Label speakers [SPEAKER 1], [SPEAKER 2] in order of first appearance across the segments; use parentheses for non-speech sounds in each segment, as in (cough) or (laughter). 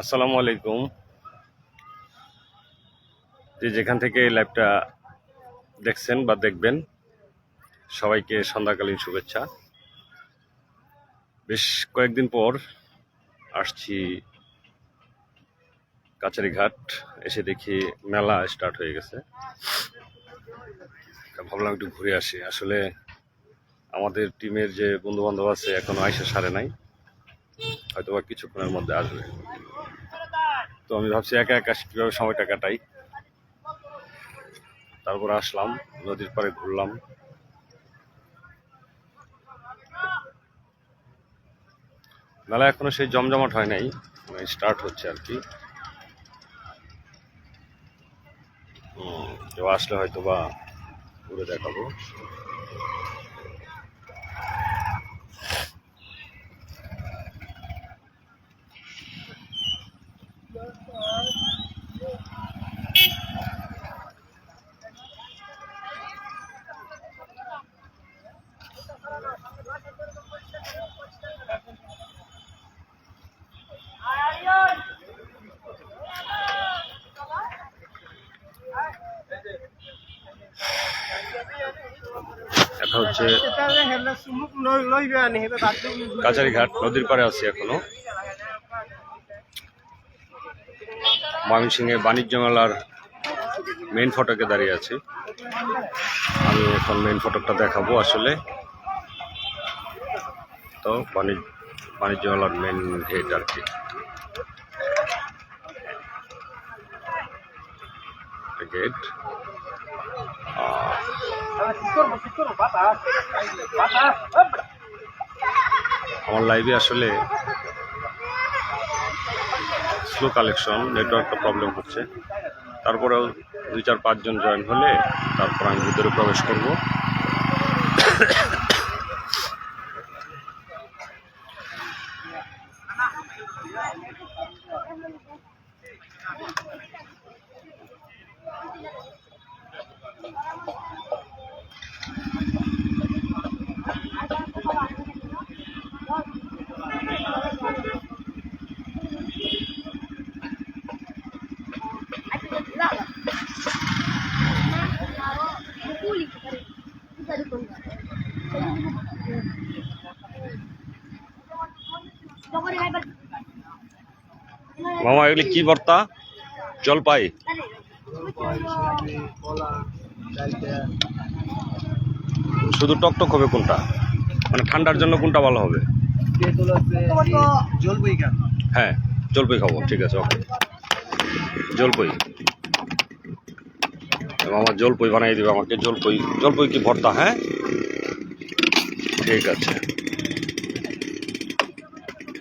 [SPEAKER 1] আসসালামু আলাইকুম। যে যেখান থেকে এই লাইভটা দেখছেন বা দেখবেন, সবাইকে সন্ধ্যাকালীন শুভেচ্ছা। বেশ কয়েকদিন পর আসছি কাচারিঘাট এসে দেখি মেলা স্টার্ট হয়ে গেছে। ভাবলাম একটু ঘুরে আসি। আসলে আমাদের টিমের যে বন্ধু বান্ধব আছে, এখনও আইসা সারে নাই। হয়তো বা কিছুক্ষণের মধ্যে আসবে। তো আমি ভাবছি একা একা কীভাবে সময়টা কাটাই? তারপর আসলাম, নদীর পাড়ে ঘুরলাম। মেলা এখনও সেই জমজমাট হয় নাই স্টার্ট হচ্ছে আর কি। আসলে হয়তো বা ঘুরে দেখাবো। হচ্ছে কাছারিঘাট নদীর পাড়ে আছি এখনও। ময়মনসিংহে বাণিজ্য মেলার মেন ফটকে দাঁড়িয়ে আছি। আমি এখন মেইন ফটকটা দেখাবো আসলে। তো বাণিজ্য বাণিজ্য মেলার মেন গেট আর কি। গেট আমার লাইভে আসলে স্লো কালেকশন নেটওয়ার্কটা প্রবলেম হচ্ছে। তারপরেও দুই চার পাঁচজন জয়েন হলে তারপর আমি ভিতরে প্রবেশ করব। মামা, এগুলি কি ভর্তা? জলপাই। শুধু টকটক হবে কোনটা? মানে ঠান্ডার জন্য কোনটা ভালো হবে? হ্যাঁ জলপাই খাব, ঠিক আছে, ওকে। জলপাই। মামা জলপাই বানিয়ে দিবে আমাকে, জলপাই। জলপাই কি ভর্তা হ্যাঁ? ঠিক আছে।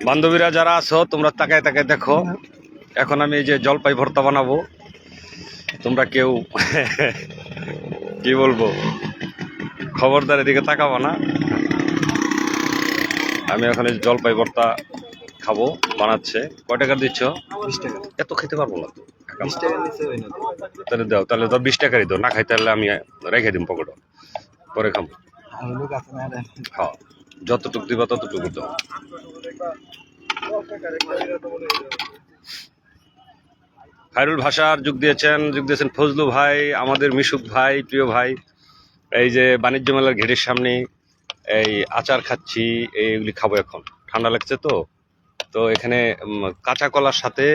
[SPEAKER 1] বান্ধবীরা যারা আছো, তোমরা তাকায় তাকায় দেখো। এখন আমি এই যে জলপাই ভর্তা বানাবো তোমরা কেউ (laughs) কি বলব? খবরদার এদিকে তাকাবো না। আমি এখন এই জলপাই ভর্তা খাব বানাচ্ছে। কয় টাকা দিচ্ছ?
[SPEAKER 2] বিশ টাকা।
[SPEAKER 1] এত খেতে পারব না তাহলে দাও তাহলে তো বিশ টাকারই দাও না খাই তাহলে আমি রেখে দিম পকেটে। পরে খাব হ্যাঁ যতটুকু দিবা ততটুকু দাও। খায়রুল ভাষার যুগ দিয়েছেন যুগ দিয়েছেন ফজলু ভাই, আমাদের মিশুক ভাই, প্রিয় ভাই। এই যে বাণিজ্য মেলার ঘেরের সামনে এই আচার খাচ্ছি, এইগুলি খাব এখন। ঠান্ডা লাগছে তো? তো এখানে কাঁচা কলার সাথে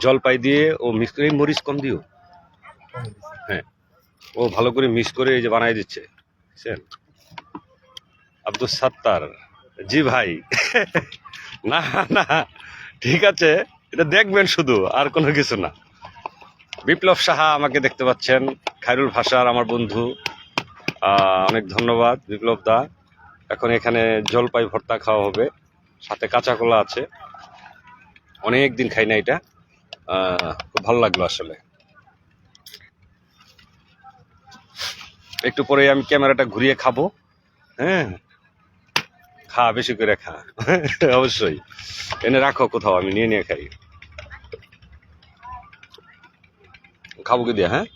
[SPEAKER 1] জলপাই দিয়ে ও মিক্স করে মরিচ কম দিও। হ্যাঁ। ও ভালো করে মিক্স করে এই যে বানাই দিচ্ছে। বুঝছেন? আব্দুল সাত্তার। জি ভাই। (laughs) না না। ঠিক আছে। এটা দেখবেন শুধু, আর কোনো কিছু না। বিপ্লব সাহা আমাকে দেখতে পাচ্ছেন, খায়রুল ভাষার আমার বন্ধু। অনেক ধন্যবাদ বিপ্লব দা। এখন এখানে জলপাই ভর্তা খাওয়া হবে, সাথে কাঁচা কলা আছে। অনেক দিন খাই না এটা। খুব ভালো লাগল আসলে। একটু পরে আমি ক্যামেরাটা ঘুরিয়ে খাব। হ্যাঁ? খা, বেশি করে খা। (laughs) অবশ্যই। এনে রাখো কোথাও, আমি নিয়ে নিয়ে খাই। খাব কি দিয়ে হ্যাঁ?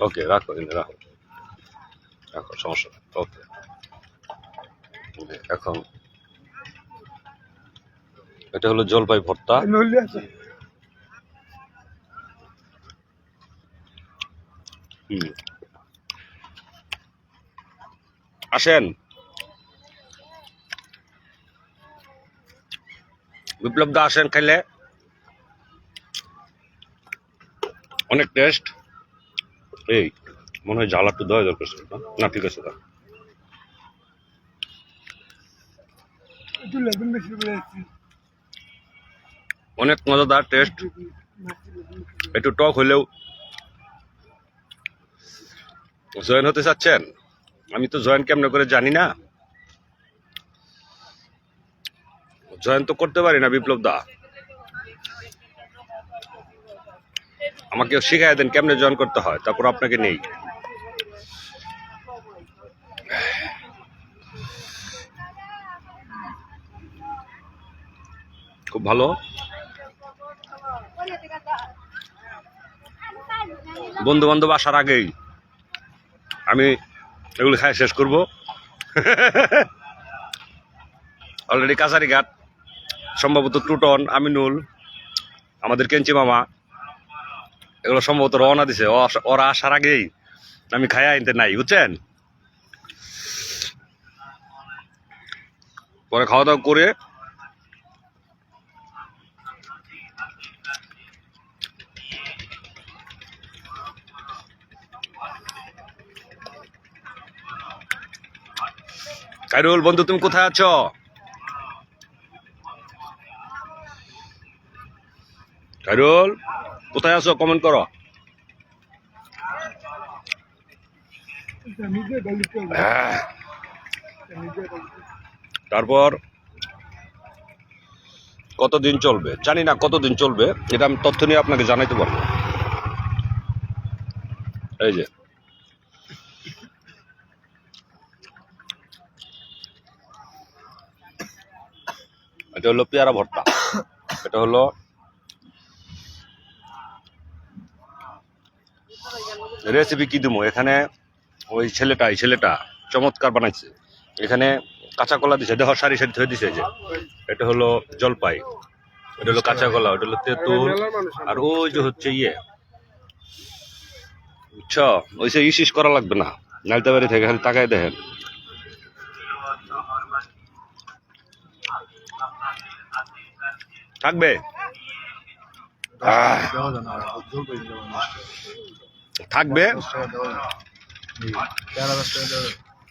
[SPEAKER 1] ওকে রাখো রাখো। রাখো সমস্যা ওকে। এখন এটা হলো জলপাই ভর্তা। হুম। আসেন। বিপ্লব দা আসেন খাইলে। অনেক টেস্ট এই মনে হয় জ্বালা একটু দেওয়া দরকার ছিল। না? ঠিক আছে দা অনেক মজাদার টেস্ট একটু টক হলেও। জয়েন হতে চাচ্ছেন? আমি তো জয়েন কেমন করে জানি না। জয়েন তো করতে পারি না বিপ্লব দা। আমাকে শিখাই দেন কেমনে জয়েন করতে হয়, তারপর আপনাকে নেই। খুব ভালো। বন্ধু বান্ধব আসার আগেই আমি এগুলো খাই, শেষ করব। অলরেডি কাছারি ঘাট সম্ভবত টুটন, আমিনুল, আমাদের কেঞ্চি মামা এগুলো সম্ভবত রওনা দিছে। ওরা আসার আগেই আমি খাই আনতে নাই, বুঝছেন? পরে খাওয়া দাওয়া করে কাইরুল, বন্ধু, তুমি কোথায় আছো? কাইরুল? কোথায় আছো? কমেন্ট করো। আহ, তারপর কতদিন চলবে? জানি না কতদিন চলবে। এটা আমি তথ্য নিয়ে আপনাকে জানাইতে পারব। এই যে। এটা হলো পেয়ারা ভর্তা। এটা হলো রেসিপি কি দেবো এখানে ওই ছেলেটা, এই ছেলেটা চমৎকার বানাইছে। এখানে কাঁচা কলা দিছে, দেহ সারি সারি ধরে দিছে যে। এটা হলো জলপাই, এটা হলো কাঁচা কলা, ওটা হলো তেঁতুল, আর ওই যে হচ্ছে ইয়ে। বুঝছ? ওই সে ইসিস করা লাগবে না নালতে বাড়ি থেকে খালি তাকায় দেখেন। থাকবে? থাকবে?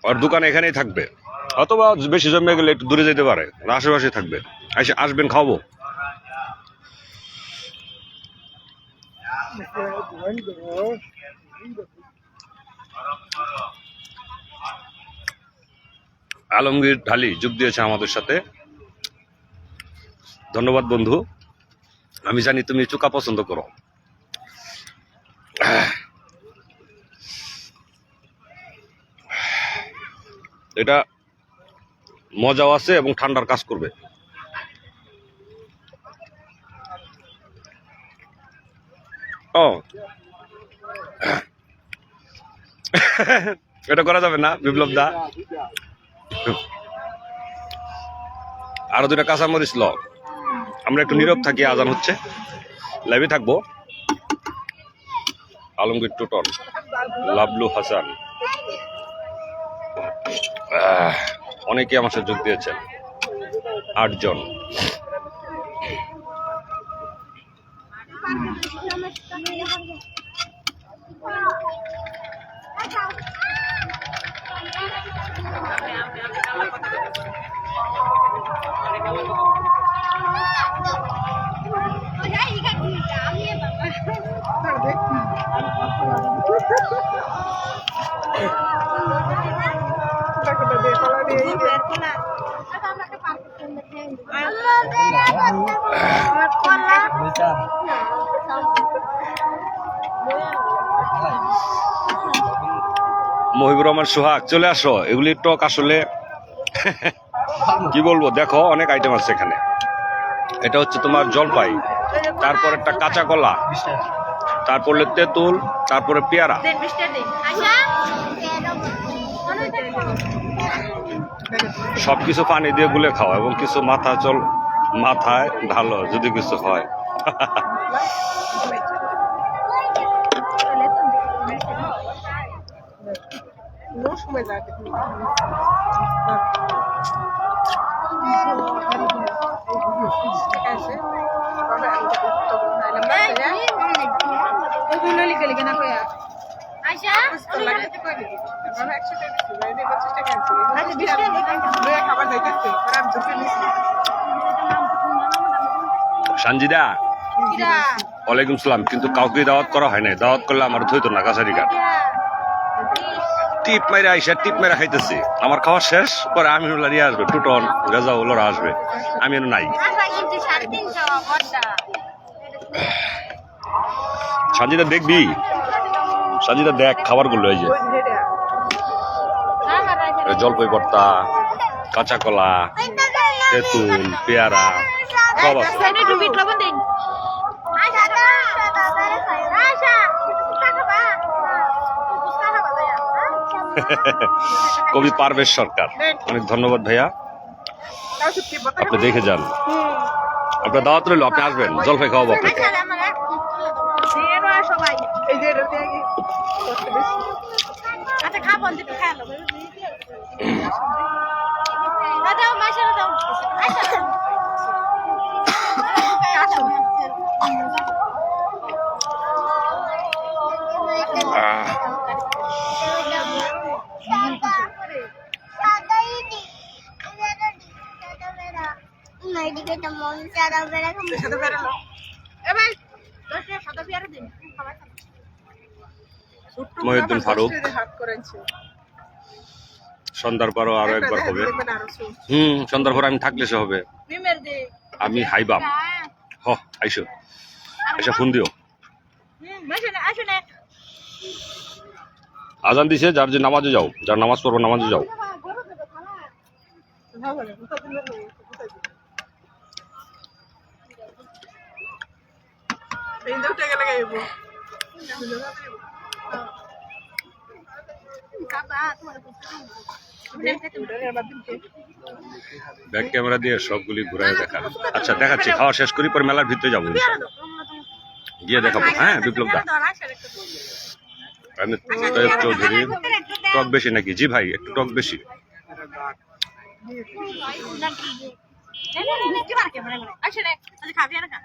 [SPEAKER 1] আর দোকান এখানেই থাকবে। অথবা বেশি জমে গেলে একটু দূরে যেতে পারে, আশেপাশে থাকবে। এসে আসবেন, খাওয়াবো। আলমগীর ঢালি যোগ দিয়েছে আমাদের সাথে। ধন্যবাদ, বন্ধু। আমি জানি তুমি চুকা পছন্দ করো। এটা মজাও আছে এবং ঠান্ডার কাজ করবে। ও। এটা করা যাবে না, বিপ্লব দা। আরও দুটা কাঁচামরিচ ল। আমরা একটু নীরব থাকি, আজান হচ্ছে। লাইভে থাকব। আলমগীর টুটন, লাবলু হাসান। অনেকে আমার সাথে যোগ দিয়েছেন। আটজন। মহিবুর রহমান, সোহাগ, চলে আসো। এগুলির টক আসলে। কি বলব, দেখো, অনেক আইটেম আছে এখানে। এটা হচ্ছে তোমার জলপাই, তারপর একটা কাঁচা কলা, তারপরে তেঁতুল, তারপরে পেয়ারা। সব কিছু পানি দিয়ে গুলে খাওয়া এবং কিছু মাথা চল মাথায় ঢালো যদি কিছু হয় (laughs)
[SPEAKER 3] No সময় লাগে ঠিক আছে বাবা আমি তো নাইলাম ওইগুলো লিখে লিখে না কয়া তো লাগাইতে পারি বাবা একশো টাকা দিচ্ছি বাইরে পঞ্চাশ টাকা আছে আচ্ছা বিশ টাকা খাবার যাইতেছে আর আমি ঢুকে নিচ্ছি
[SPEAKER 1] সানজিদা। ওয়ালাইকুম সালাম। কিন্তু কাউকে দাওয়াত করা হয় নাই। দাওয়াত করলে আমার ধৈত না কাছারি কাঠ টিপ মেরে আইসা টিপ মেরে খাইতেছি। আমার খাওয়া শেষ, পরে আমি নিয়ে আসবে, টুটন রেজা ওরা আসবে। আমি নাই। সানজিদা, দেখবি? সানজিদা, দেখ, খাবারগুলো এই যে। জলপাই ভর্তা কাঁচা কলা তেঁতুল, পেয়ারা, সব আছে
[SPEAKER 4] একটু বিট লবণ দিন (laughs)
[SPEAKER 1] কবি পারভেজ সরকার। অনেক ধন্যবাদ ভাইয়া। আপনি দেখে যান। আপনার দাওয়াত রইল আপনি আসবেন। জলপাই খাওয়াবো আপনাকে।
[SPEAKER 4] সবাই আচ্ছা
[SPEAKER 1] আহ,
[SPEAKER 3] সাথে বেরোলো
[SPEAKER 4] এ ভাই। দশটা সাদা পেয়ারা দিন খাবার
[SPEAKER 1] মহিউদ্দিন ফারুক। সন্ধ্যার পরও আরও একবার হবে। হুম সন্ধ্যার পর আমি থাকলে সে হবে। আমি হাইবাম। হ আইসো। এসে ফোন দিও। আজান দিছে যার যে নামাজে যাও যার নামাজ পড়ব নামাজে যাও
[SPEAKER 3] ভালো লাগে, কোথাও দিলে ভালো লাগে, কোথায় দিলে? এই দাও টাকা লাগাইবো।
[SPEAKER 4] খাবা তোমার
[SPEAKER 3] এটা দিনকে।
[SPEAKER 1] ব্যাক ক্যামেরা দিয়ে সবগুলি ঘুরায় দেখা আচ্ছা দেখাচ্ছি খাওয়া শেষ করি পরে মেলার ভিতরে যাব। গিয়ে দেখাবো। হ্যাঁ বিপ্লব দা। আমি তৈয়ব চৌধুরী টক বেশি নাকি? জি ভাই একটু টক বেশি।
[SPEAKER 4] আসুন খাবি আর খা।